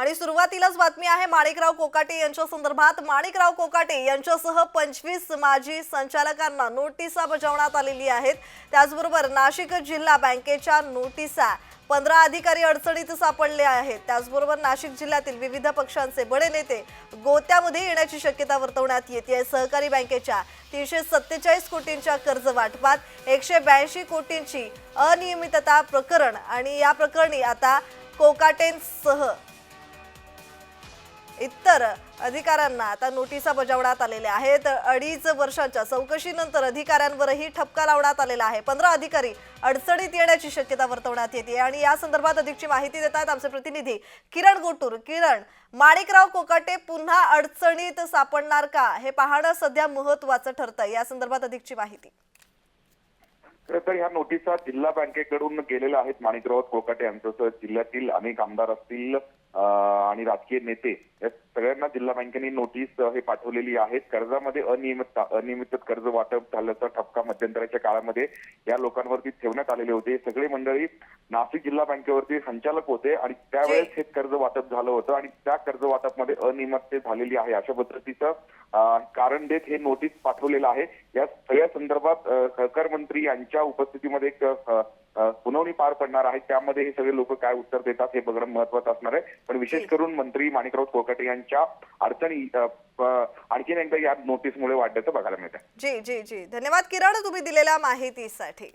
आणि सुरुवातीलाच बातमी आहे माणिकराव कोकाटे यांच्या संदर्भात. माणिकराव कोकाटे यांच्यासह पंचवीस माजी संचालकांना नोटिसा बजावण्यात आलेली आहेत. त्याचबरोबर नाशिक जिल्हा बँकेच्या नोटिसा पंधरा अधिकारी अडचणीत सापडले आहेत. त्याचबरोबर नाशिक जिल्ह्यातील विविध पक्षांचे बडे नेते गोत्यामध्ये येण्याची शक्यता वर्तवण्यात येते. सहकारी बँकेच्या तीनशे सत्तेचाळीस कोटींच्या कर्ज वाटपात एकशे ब्याऐंशी कोटींची अनियमितता प्रकरण आणि या प्रकरणी आता कोकाटेंसह इतर अधिकाऱ्यांना आता नोटिसा बजावण्यात आलेल्या आहेत. अडीच वर्षांच्या चौकशीनंतर अधिकाऱ्यांवरही ठपका लावण्यात आलेला आहे. पंधरा अधिकारी अडचणीत येण्याची शक्यता वर्तवण्यात येते आणि या संदर्भात अधिकची माहिती देत आहेत आमचे प्रतिनिधी किरण गोटूर. किरण माणिकराव कोकाटे पुन्हा अडचणीत सापडणार का? हे पाहणं सध्या महत्वाचं ठरतं या संदर्भात अधिकची माहिती. तर ह्या नोटिसा जिल्हा बँकेकडून गेलेल्या आहेत माणिकराव कोकाटे यांच्यासह जिल्ह्यातील अनेक आमदार असतील आणि राजकीय नेते या सगळ्यांना जिल्हा बँकेने नोटीस हे पाठवलेली आहेत. कर्जामध्ये अनियमितता अनियमित कर्ज वाटप झाल्याचा ठपका मध्यंतराच्या काळामध्ये या लोकांवरती ठेवण्यात आलेले होते. सगळे मंडळी नाशिक जिल्हा बँकेवरती संचालक होते आणि त्यावेळेस हे कर्ज वाटप झालं होतं आणि त्या कर्ज वाटपमध्ये अनियमितते झालेली आहे अशा पद्धतीचं कारण देत हे नोटीस पाठवलेलं आहे. या सगळ्या संदर्भात सहकार मंत्री यांच्या उपस्थितीमध्ये एक सुनावणी पार पडणार आहे. त्यामध्ये हे सगळे लोक काय उत्तर देतात हे बघणं महत्वाचं असणार आहे. पण विशेष करून मंत्री माणिकराव कोकाटे यांच्या अडचणी आणखीन एकदा या नोटीसमुळे वाढल्याचं बघायला मिळतं जी जी जी. धन्यवाद किरण तुम्ही दिलेल्या माहितीसाठी.